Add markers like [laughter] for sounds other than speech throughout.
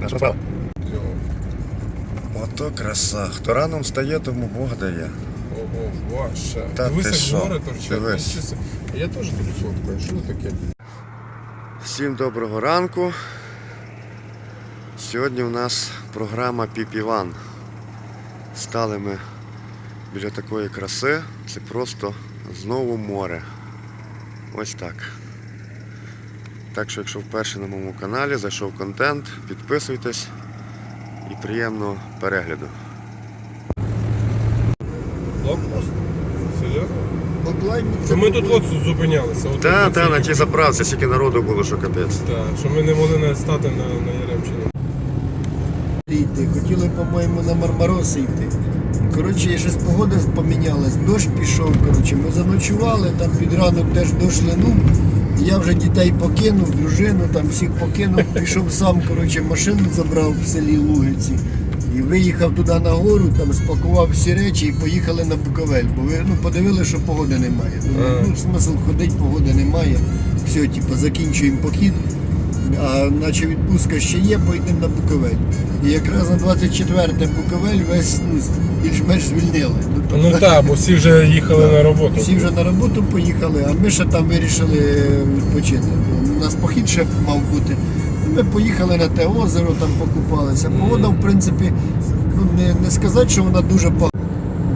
Наша справа. Ото краса. Хто раном стає, тому Бог дає. Ого, ваша. Та ти що? гори торчать. Дивись. Нічого собі. Я теж тут фоткаю. Що таке? Всім доброго ранку. Сьогодні у нас програма Піпіван. Стали ми біля такої краси. Це просто знову море. Ось так. Так що, якщо вперше на моєму каналі зайшов контент, підписуйтесь і приємного перегляду. Блокпост? Серйозно? Це ми тут от зупинялися. От Та, тут та, на тій заправці, стільки народу було, що капець. Та, що ми не могли навіть стати на, на Яремчині. йти. Хотіли, по-моєму, на Мармароси йти. Коротше, щось погода помінялась, дощ пішов. Коротше, ми заночували, там під ранок теж дощ линув. Я вже дітей покинув, дружину, там всіх покинув, пішов сам, коротше, машину забрав в селі Лугиці. І виїхав туди на гору, там спакував всі речі і поїхали на Буковель. Бо ви ну, подивили, що погоди немає. Ну, ну смисл ходити, погоди немає. Все, типу, закінчуємо похід. А наче відпустка ще є, поїдемо на Буковель. І якраз на 24 Буковель весь ну, більш-менш звільнили. Ну, так, бо всі вже їхали на роботу. всі вже на роботу поїхали, а ми ще там вирішили відпочити. У нас похід ще мав бути. Ми поїхали на те озеро, там покупалися. Погода, в принципі, ну, не, не сказати, що вона дуже погана.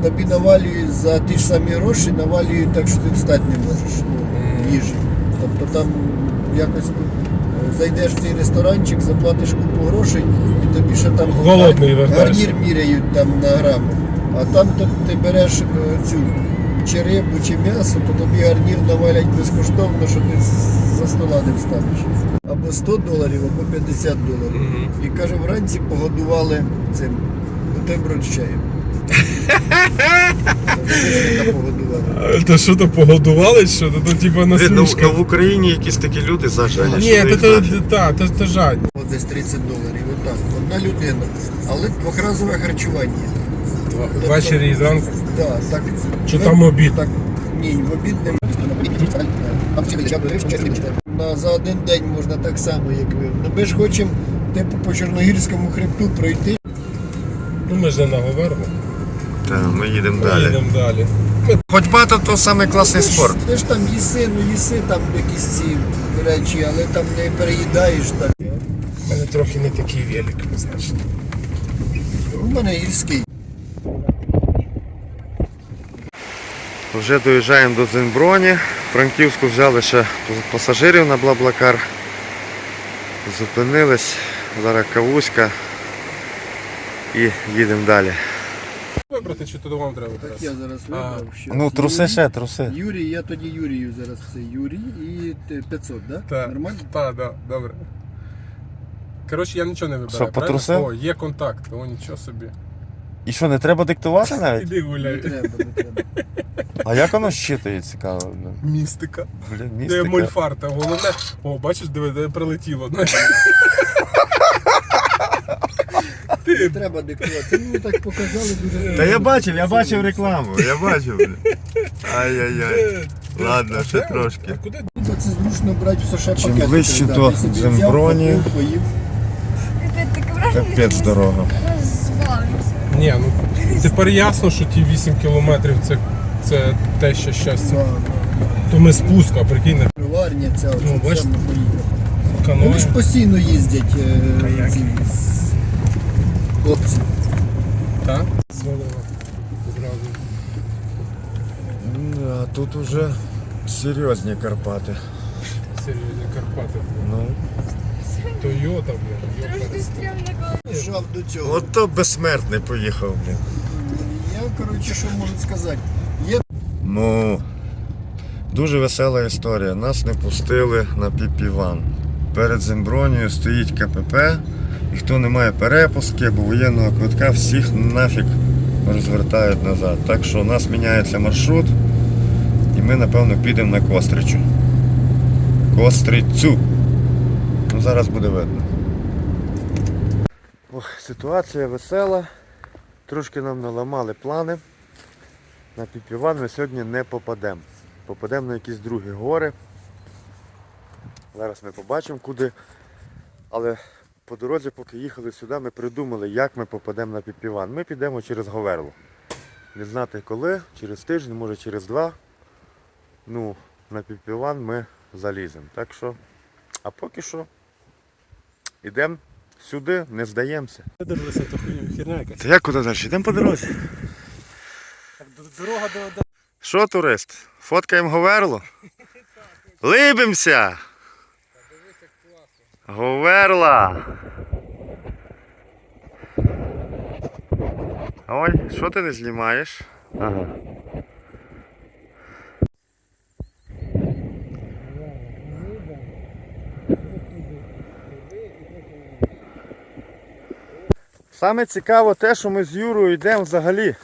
Тобі навалюють за ті ж самі гроші, навалюють так, що ти встати не можеш ну, їжі. Тобто там якось зайдеш в цей ресторанчик, заплатиш купу грошей і тобі ще там Голодний гарнір міряють там на грами. А там то ти береш е, цю чи рибу, чи м'ясо, то тобі гарнір навалять безкоштовно, що ти за стола не встанеш. Або 100 доларів, або 50 доларів. І каже, вранці погодували цим бутерброд з чаєм. Та що то погодували, що то, то типа на Ну, смішка. в Україні якісь такі люди зажені. Ні, то, то, нафіг. та, то, то жадні. От десь 30 доларів. Отак. Одна людина. Але двохразове харчування. Ввечері і зранку. Да, так. Чи там обід? Так, ні, в обід не на, за один день можна так само, як ви. Ну, ми ж хочемо типу по Чорногірському хребту пройти. Ну ми ж не на Говерло. Та, ми їдемо Ми далі. їдемо далі. Ходьба то, то самий класний спорт. Ти ж там їси, ну їси там якісь ці речі, але там не переїдаєш так. У мене трохи не такий велик, значить. У мене гірський. Вже доїжджаємо до Дзенброні. В Франківську взяли ще пасажирів на Блаблакар. Зупинились. Зараз кавуська. І їдемо далі. Вибрати, чи то вам треба Так я зараз А. вибрав. ще Ну, труси Юрій. ще, труси. Юрій, я тоді Юрію зараз це Юрій і ти 500, да? Так. Нормально? Так, да, добре. Коротше, я нічого не вибираю. Що, правильно? потрусив? О, є контакт, о, нічого собі. І що, не треба диктувати [laughs] навіть? Іди Не гуляй. треба, не треба. А як воно щитує цікаво? ну, Містика. Блін, Де містика. мольфарта, головне. О, бачиш, диви, де прилетіло. знаєш. [laughs] Не треба диктувати. Ну так показали дуже. Та я бачив, я бачив рекламу, я бачив. Ай-яй-яй. Де- Ладно, ще трошки. а Куди? Це зручно брати все ще Чим пакети передати. до Ти собі Земброні, купив, поїв. Таке враження, Капець дорога. розвалився. Ні, ну тепер ясно, що ті 8 кілометрів це, це те ще щастя. Да, То ми спуск, а прикинь. Приварня ця, Ну, оце бачиш? все ми поїхали. Вони ж постійно їздять е, ці з- хлопці. Так? А тут уже серйозні Карпати. Серйозні Карпати. Ну. Тойота, блін. Трошки стрімно. Жав до цього. От то безсмертний поїхав, блін. Я, коротше, що можу сказати. Є Ну, дуже весела історія. Нас не пустили на піпіван. Перед Зембронією стоїть КПП, і хто не має перепустки або воєнного квитка, всіх нафіг розвертають назад. Так що у нас міняється маршрут, і ми, напевно, підемо на Костричу. Кострицю. Ну, зараз буде видно. Ох, ситуація весела. Трошки нам наламали плани. На Піпіван ми сьогодні не попадемо. Попадемо на якісь другі гори. Зараз ми побачимо, куди Але по дорозі, поки їхали сюди, ми придумали, як ми попадемо на Піпіван. Ми підемо через Говерло. Не знати коли, через тиждень, може через два. Ну, на Піпіван ми заліземо. Так що, а поки що, йдемо сюди, не здаємося. Дивилися, то хуйня якась. Та як куди далі? Йдемо по дорозі. Так, дорога до, до Що, турист? Фоткаємо Говерло? [laughs] Либимося! Говерла! Ой, що ти не знімаєш? Ага. Саме цікаво те, що ми з Юрою йдемо взагалі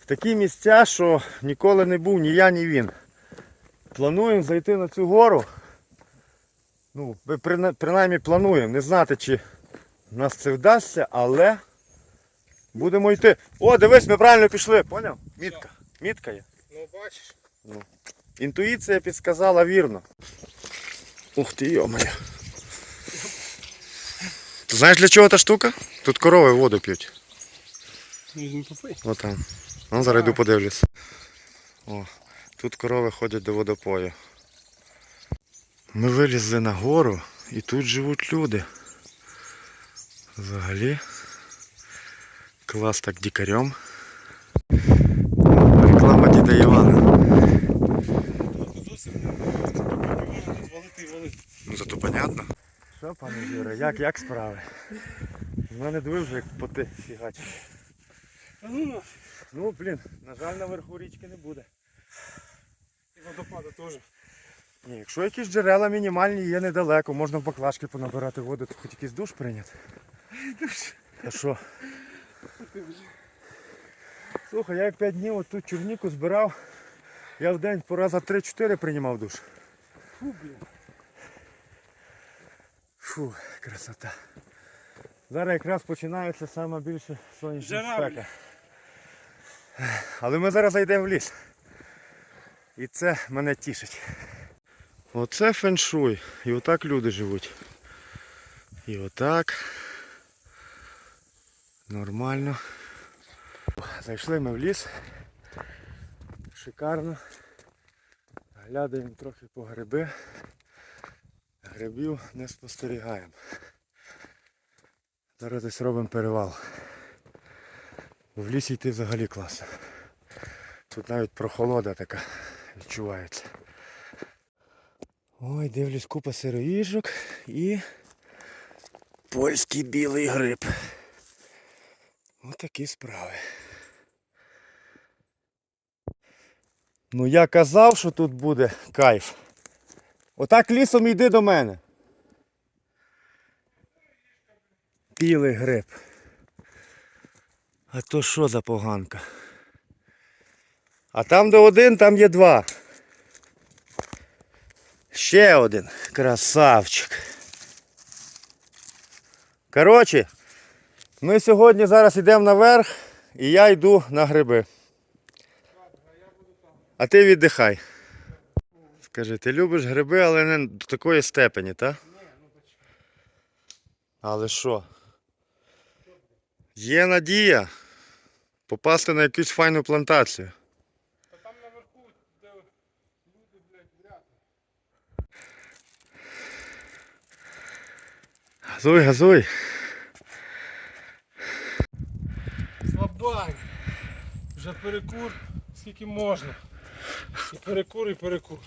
в такі місця, що ніколи не був ні я, ні він. Плануємо зайти на цю гору. Ну, ми принаймні плануємо. Не знати, чи нас це вдасться, але будемо йти. О, дивись, ми правильно пішли, поняв? Мітка. Мітка є. Ну бачиш. Інтуїція підсказала вірно. Ух ти, йомає. Ти знаєш для чого та штука? Тут корови воду п'ють. Отам. Ну, зараз йду подивлюся. О, тут корови ходять до водопою. Ми вилізли на гору і тут живуть люди. Взагалі. Клас так дікарем. Реклама діда Івана. Ну зато понятно. Що, пане Юре, як, як справи? У мене диви вже як поти фігачить. Ну, блін, на жаль, наверху річки не буде. і водопаду теж. Ні, якщо якісь джерела мінімальні є недалеко, можна в баклажки понабирати воду, то хоч якийсь душ прийняти. Душ. А що? Слухай, я як 5 днів отут чорніку збирав, я в день по раза 3-4 приймав душ. Фу, блін. Фу, красота. Зараз якраз починається саме більше сонячна спека. Але ми зараз зайдемо в ліс. І це мене тішить. Оце феншуй. І отак люди живуть. І отак. Нормально. Зайшли ми в ліс. Шикарно. Глядаємо трохи по гриби. Грибів не спостерігаємо. Зараз десь робимо перевал. В лісі йти взагалі класно. Тут навіть прохолода така відчувається. Ой, дивлюсь купа сироїжок і польський білий гриб. Ось такі справи. Ну я казав, що тут буде кайф. Отак лісом йди до мене. Білий гриб. А то що за поганка? А там де один, там є два. Ще один. Красавчик. Коротше, ми сьогодні зараз йдемо наверх і я йду на гриби. А ти віддихай. Скажи, ти любиш гриби, але не до такої степені, так? Але що? Є надія попасти на якусь файну плантацію. Та там наверху, де люди, блядь, вряд. Газуй, газуй. Слабань. Вже перекур, скільки можна. І перекур, і перекур.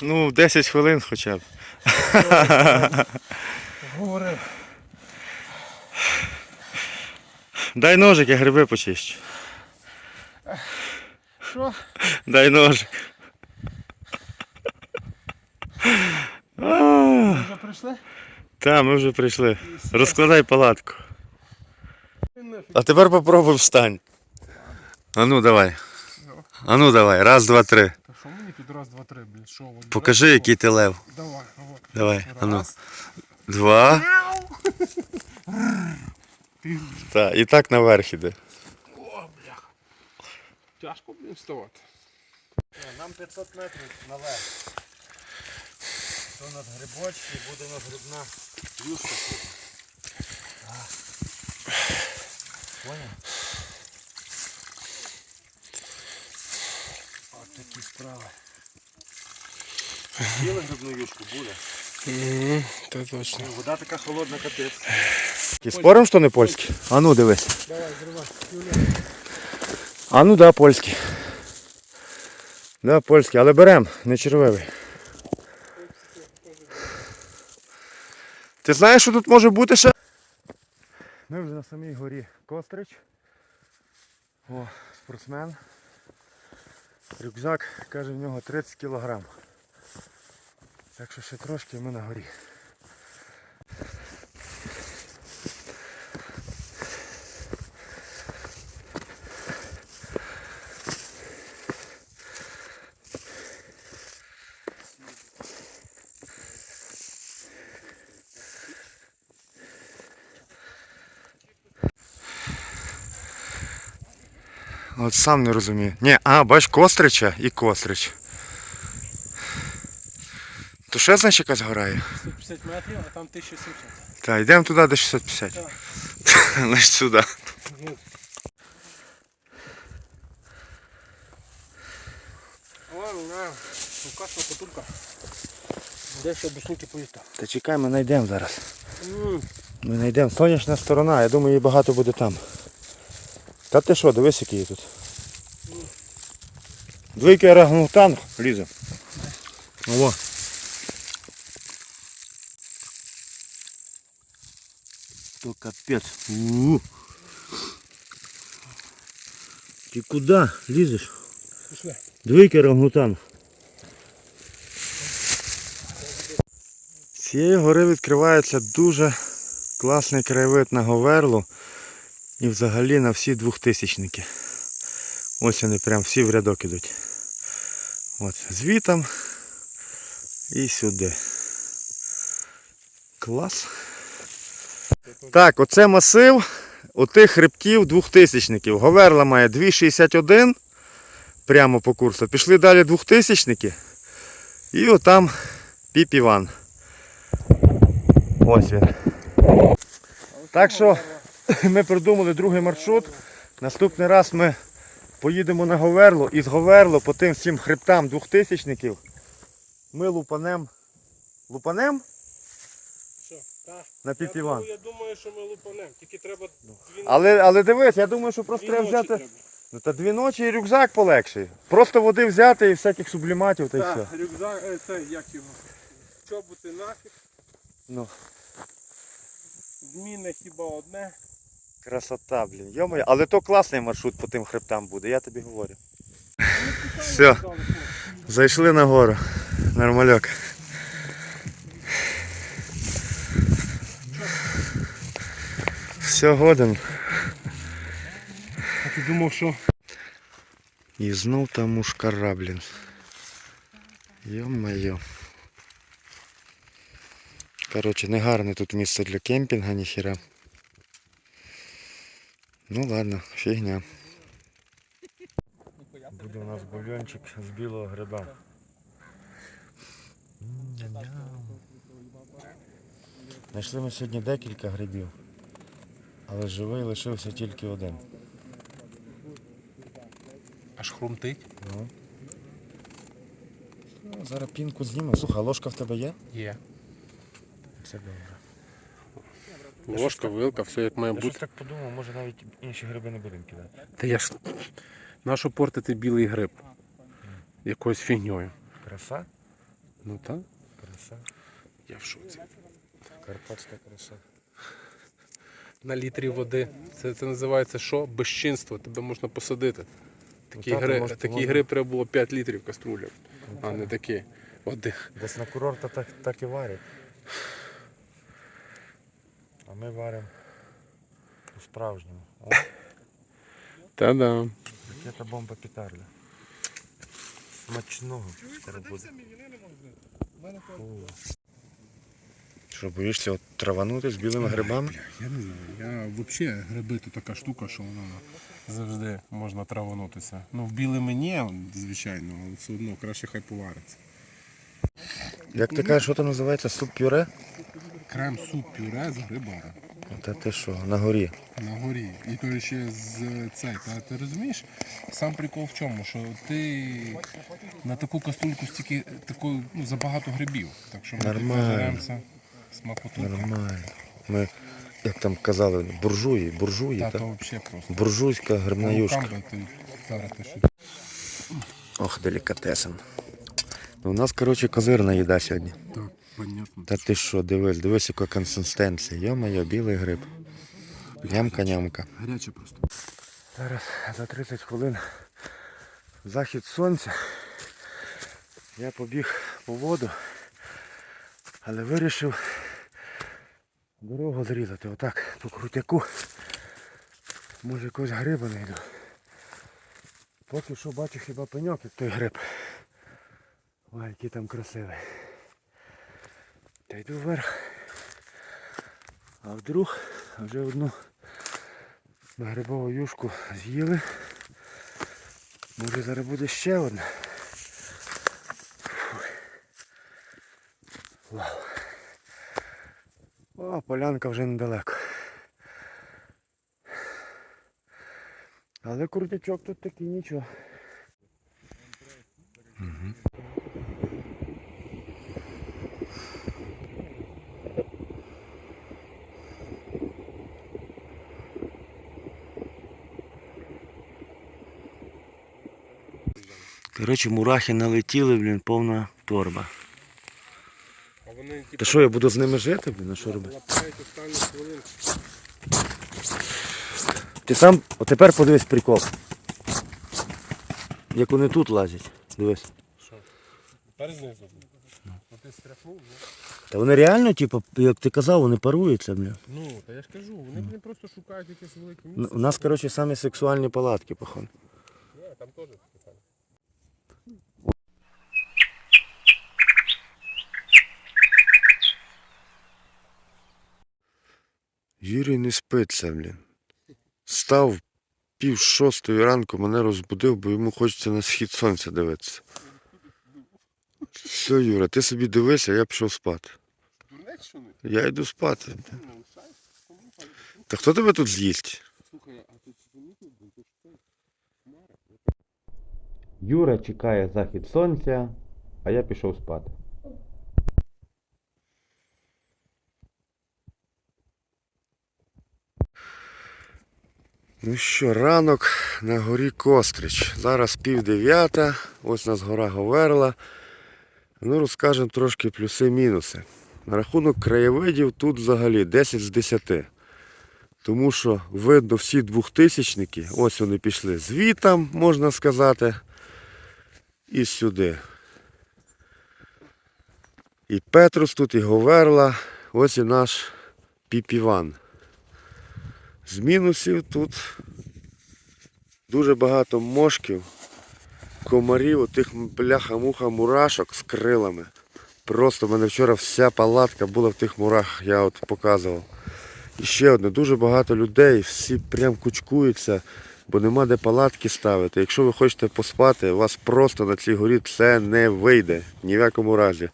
Ну, 10 хвилин хоча б. Говорив. Дай ножик, я гриби почищу. Що? Дай ножик. А, Вже прийшли? Та, ми вже прийшли. Розкладай палатку. А тепер попробуй встань. А ну давай. А ну давай. Раз, два, три. Та що мені під раз, два, три, блядь, що? от Покажи, який ти лев. Давай, давай. Давай. А ну. Раз. Два. Так, і так наверх іде. О, бляха. Тяжко, блін, вставати. Нам 500 метрів наверх. То у нас грибочки, буде у нас грибна юшка. Понял? От такі справи. Їли грибну юшку буде. Це точно. Вода така холодна, капець. Спорим, що не польські? А ну дивись. Давай, зривай. А ну да, польський. Да, польський, але берем, не червивий. Ти знаєш, що тут може бути ще? Ми вже на самій горі Кострич. О, спортсмен. Рюкзак, каже, в нього 30 кг. Так що ще трошки ми на горі. От сам не розумію. Ні, а, бач, Кострича і Кострич. То ще значить якась гора є? 150 метрів, а там 1700. Так, йдемо туди до 650. Значить сюди. Ладно, на. Лукашна потулька. Де ще до суті? Та чекай, ми знайдемо зараз. Ми знайдемо. Сонячна сторона, я думаю, її багато буде там. Та ти що, дивись, який є тут. Двійки рагнутан лізе. Ого. То капець. У. Ти куди лізеш? Пішли. Двійки рангутан. З цієї гори відкривається дуже класний краєвид на Говерлу і взагалі на всі двохтисячники. Ось вони прям всі в рядок ідуть. От, звітом і сюди. Клас. Так, оце масив отих хребтів двохтисячників. Говерла має 2,61 прямо по курсу. Пішли далі двохтисячники. І отам піп Іван. Ось він. Так що ми придумали другий маршрут. Наступний раз ми поїдемо на Говерло і з Говерло по тим всім хребтам двохтисячників ми лупанем. Лупанем Що? На піп Іван. Я думаю, що ми лупанем. Тільки треба дві Але, але дивись, я думаю, що просто дві треба ночі взяти. треба. Ну та дві ночі і рюкзак полегший. Просто води взяти і всяких субліматів та й все. Так, рюкзак, е, це як його? Чоботи нафіг. Ну. Змінне хіба одне. Красота, блін. Йомаю, але то класний маршрут по тим хребтам буде, я тобі говорю. Все, зайшли на гору. Нормальок. Все годен. А ти думав, що І знов там мушкара, блін. Йо-моє. Коротше, не гарне тут місце для кемпінга, ніхіра. Ну ладно, фігня. Буде у нас бульончик з білого гриба. Знайшли ми сьогодні декілька грибів, але живий лишився тільки один. аж хрумтить? Ну. Ну, зараз пінку знімемо. Слухай, а ложка в тебе є? Є. Це добре. Ложка, вилка, все як має Я щось бути. так подумав, може навіть інші гриби не будемо кидати. Та я ж нащо портити білий гриб? Якоюсь фігньою. Краса? Ну так, Краса. я в шоці. Карпатська краса. На літрі води. Це, це називається що? Безчинство. Тебе можна посадити. Такий, Ну, так, гри, може, такий можна. гриб треба було 5 літрів каструлів, а не такі. Води. Десь на курорта так, так і варять. А ми варимо по-справжньому. Та-да. ракета бомба петарда. Смачного. Буде. Що, боїшся от траванути з білими грибами? Я не знаю. Я взагалі гриби то така штука, що вона завжди можна траванутися. Ну, в білими ні, звичайно, але все одно краще хай повариться. Як ти кажеш, що там називається? Суп пюре? Крем суп пюре з грибами. Та ти що, на горі. На горі. І то ще з цей. Та ти розумієш? Сам прикол в чому? Що ти на таку каструльку стільки такої, ну, забагато грибів. Так що ми Нормально. смакоту. Нормально. Ми, як там казали, буржуї, буржуї, Та так? то взагалі просто. Буржуйська грибна юшка. Руками ти зараз ти що. Ох, делікатесен. У нас, коротше, козирна їда сьогодні. Так, понятно. Та ти що, дивись, дивись, яка консистенція. Йо-моє, білий гриб. Нямка-нямка. Гаряче просто. Зараз за 30 хвилин захід сонця. Я побіг по воду, але вирішив дорогу зрізати отак по крутяку. Може якогось гриба знайду. Поки що бачу хіба пеньок, як той гриб. Ой, який там красивий. Та йду вверх. А вдруг вже одну грибову юшку з'їли. Може зараз буде ще одна. Вау. О, полянка вже недалеко. Але крутячок тут такий нічого. Коротше, мурахи налетіли, блін, повна торба. А вони Та що, я буду з ними жити, блін, а що робити? лапають останні хвилин. Ти сам, от тепер подивись прикол. Як вони тут лазять. Дивись. Що? Тепер знизу. Ну ти стряхнув, ну? Та вони реально, типу, як ти казав, вони паруються, блін. Ну, та я ж кажу, вони блін, просто шукають якесь велике Ну, місце. У нас, коротше, самі сексуальні палатки, походу. Ні, там теж Юрій не спиться, блін. Став пів шостої ранку, мене розбудив, бо йому хочеться на схід сонця дивитися. Все, Юра, ти собі дивися, я пішов спати. Я йду спати. Та хто тебе тут з'їсть? Юра чекає захід сонця, а я пішов спати. Ну що, ранок на горі Кострич. Зараз пів дев'ята, ось у нас гора Говерла. Ну, розкажемо трошки плюси-мінуси. На рахунок краєвидів тут взагалі 10 з 10. Тому що видно всі двохтисячники, ось вони пішли звітам, можна сказати і сюди. І Петрус тут, і Говерла, ось і наш піпіван. З мінусів тут дуже багато мошків, комарів, отих бляха-муха мурашок з крилами. Просто в мене вчора вся палатка була в тих мурах, я от показував. І ще одне, дуже багато людей, всі прям кучкуються, бо нема де палатки ставити. Якщо ви хочете поспати, у вас просто на цій горі це не вийде ні в якому разі.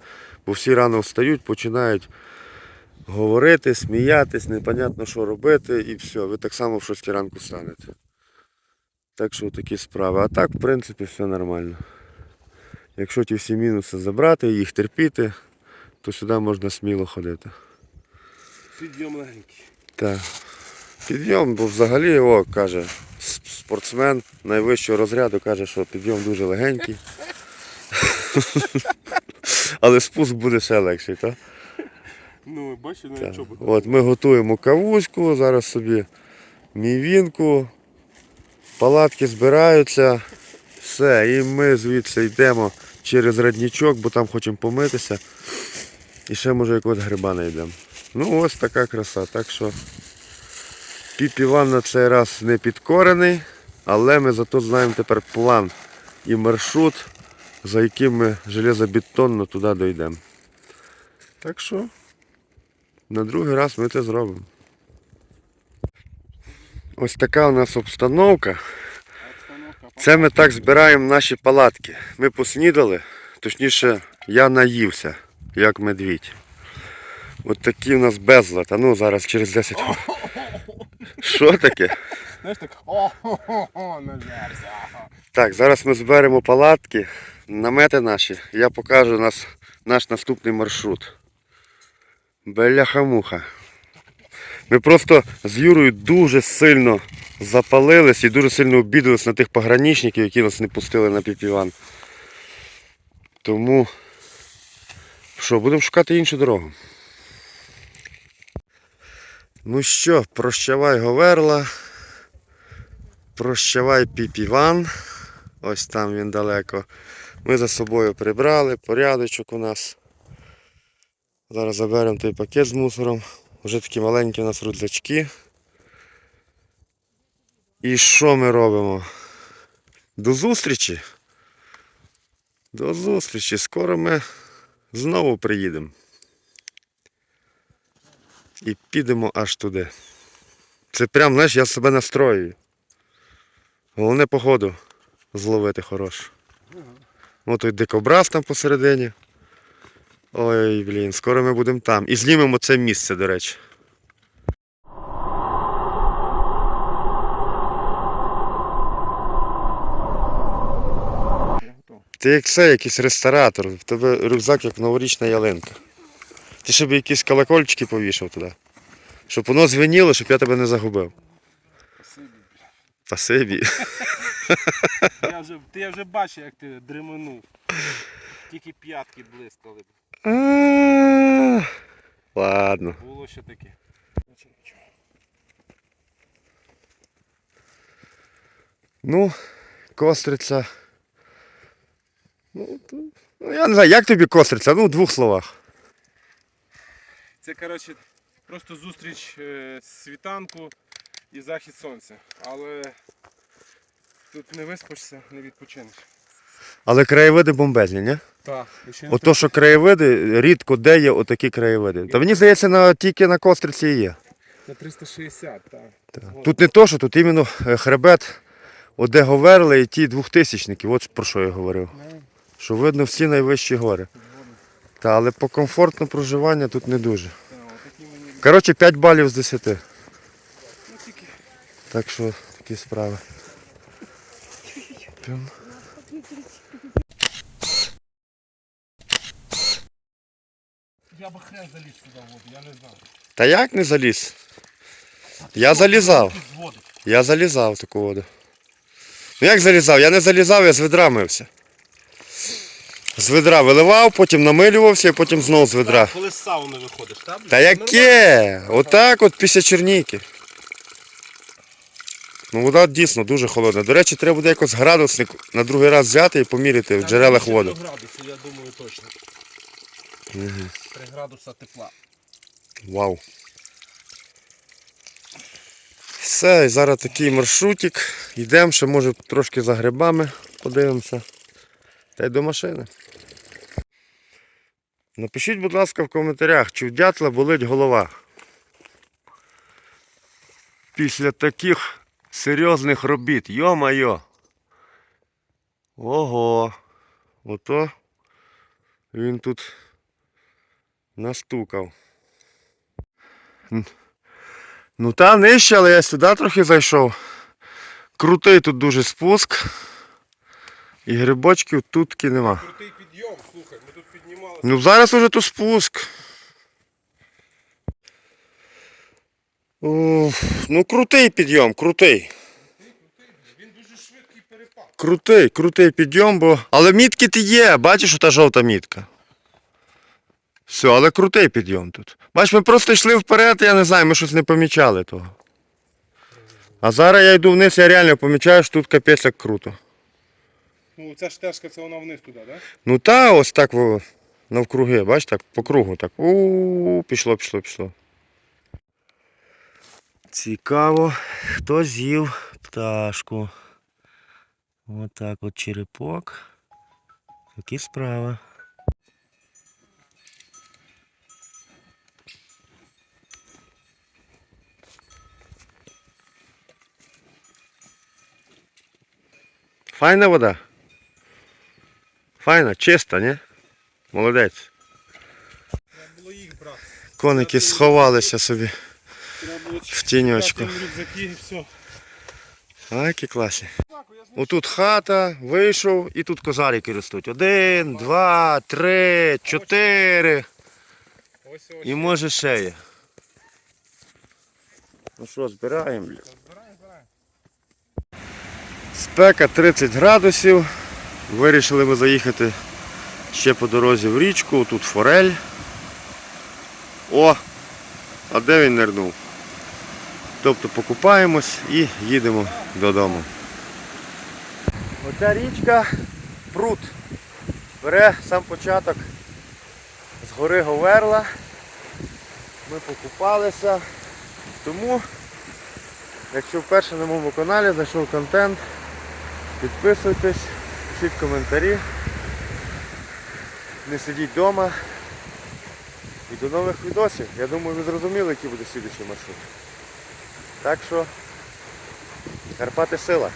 Бо всі рано встають, починають говорити, сміятись, непонятно що робити, і все, ви так само в 6 ранку станете. Так що такі справи. А так, в принципі, все нормально. Якщо ті всі мінуси забрати, їх терпіти, то сюди можна сміло ходити. Підйом легенький. Так. Підйом, бо взагалі, о, каже, спортсмен найвищого розряду каже, що підйом дуже легенький. [laughs] Але спуск буде ще легший, так? Ну, бачиш, Так. навіть чоботи. От ми готуємо кавуську, зараз собі мівінку, палатки збираються, все, і ми звідси йдемо через раднічок, бо там хочемо помитися. І ще може якогось гриба знайдемо. Ну ось така краса. Так що піп Іван на цей раз не підкорений, але ми зато знаємо тепер план і маршрут, за яким ми железобетонно туди дійдемо. Так що на другий раз ми це зробимо. Ось така у нас обстановка. Це ми так збираємо наші палатки. Ми поснідали, точніше, я наївся. як медвідь. От такий у нас безлад. А ну зараз через 10 хвилин. Що таке? Знаєш так, о-хо-хо, нажерся. Так, зараз ми зберемо палатки, намети наші. Я покажу нас, наш наступний маршрут. Беляха-муха. Ми просто з Юрою дуже сильно запалились і дуже сильно обідались на тих пограничників, які нас не пустили на піпіван. Тому що, будемо шукати іншу дорогу. Ну що, прощавай Говерла. Прощавай піпіван. Ось там він далеко. Ми за собою прибрали, порядочок у нас. Зараз заберемо той пакет з мусором. Вже такі маленькі у нас рюкзачки. І що ми робимо? До зустрічі. До зустрічі. Скоро ми знову приїдемо. І підемо аж туди. Це прям, знаєш, я себе настроюю. Головне погоду зловити хорошу. Ось той дикобраз там посередині. Ой, блін, скоро ми будемо там. І знімемо це місце, до речі. Ти як це, якийсь ресторатор, в тебе рюкзак як новорічна ялинка. Ти щоб якісь колокольчики повішав туди. Щоб воно звеніло, щоб я тебе не загубив. Спасибі. [laughs] Я ти вже бачив, як ти дременув. Тільки п'ятки блискали. Ладно. Було ще таке. Ну, костриця. Ну, ну, я не знаю, як тобі костриця? Ну, в двох словах. Це, коротше, просто зустріч е, світанку і захід сонця. Але тут не виспишся, не відпочинеш. Але краєвиди бомбезні, ні? Так. Ото, що краєвиди, рідко де є отакі краєвиди. Та мені здається, на, тільки на костриці і є. На 360, так. Тут не то, що тут іменно е, хребет, от де Говерли і ті двохтисячники, от про що я говорив. Що видно всі найвищі гори. Та, але по комфортному проживання тут не дуже. Коротше, 5 балів з 10. Ну, Так що такі справи. П'ям. Я би хрен заліз сюди в воду, я не знаю. Та як не заліз? Я залізав. Я залізав в таку воду. Ну як залізав? Я не залізав, я з ведра мився. З ведра виливав, потім намилювався і потім знову з ведра. Коли з сауни виходиш, так? Та яке? Отак от після черніки. Ну вода дійсно дуже холодна. До речі, треба буде якось градусник на другий раз взяти і поміряти в джерелах воду. градусів, я думаю, точно. 3 градуса тепла. Вау. Все, і зараз такий маршрутик. Йдемо, ще може трошки за грибами подивимося. Та й до машини. Напишіть, будь ласка, в коментарях, чи в дятла болить голова. Після таких серйозних робіт. Йо-майо. Ого. Ото він тут настукав. Ну та нижче, але я сюди трохи зайшов. Крутий тут дуже спуск. І грибочків тутки нема. Крутий підйом, слухай, ми тут піднімалися. Ну зараз уже тут спуск. Уф, ну крутий підйом, крутий. Він дуже швидкий перепад. Крутий, крутий підйом, бо. Але мітки ти є, бачиш, та жовта мітка. Все, але крутий підйом тут. Бач, ми просто йшли вперед, я не знаю, ми щось не помічали того. А зараз я йду вниз, я реально помічаю, що тут капець як круто. Ну, ця штежка, це вона вниз туди, так? Ну та ось так во, навкруги, бач, так, по кругу, так. у пішло, пішло, пішло. Цікаво, хто з'їв пташку. Отак от черепок. Такі справи. Файна вода. Файна, чиста, ні? Молодець. Коники сховалися собі в тіньочку. А, які класні. Отут хата, вийшов і тут козарики ростуть. Один, два, три, чотири. І може ще є. Ну що, збираємо. Спека 30 градусів. Вирішили ми заїхати ще по дорозі в річку. Тут форель. О! А де він нирнув? Тобто покупаємось і їдемо додому. Оця річка пруд. Бере сам початок з гори Говерла. Ми покупалися. Тому, якщо вперше на моєму каналі знайшов контент, підписуйтесь, пишіть коментарі. Не сидіть вдома. І до нових відосів. Я думаю, ви зрозуміли, який буде слідуючий маршрут. Так що Карпати сила.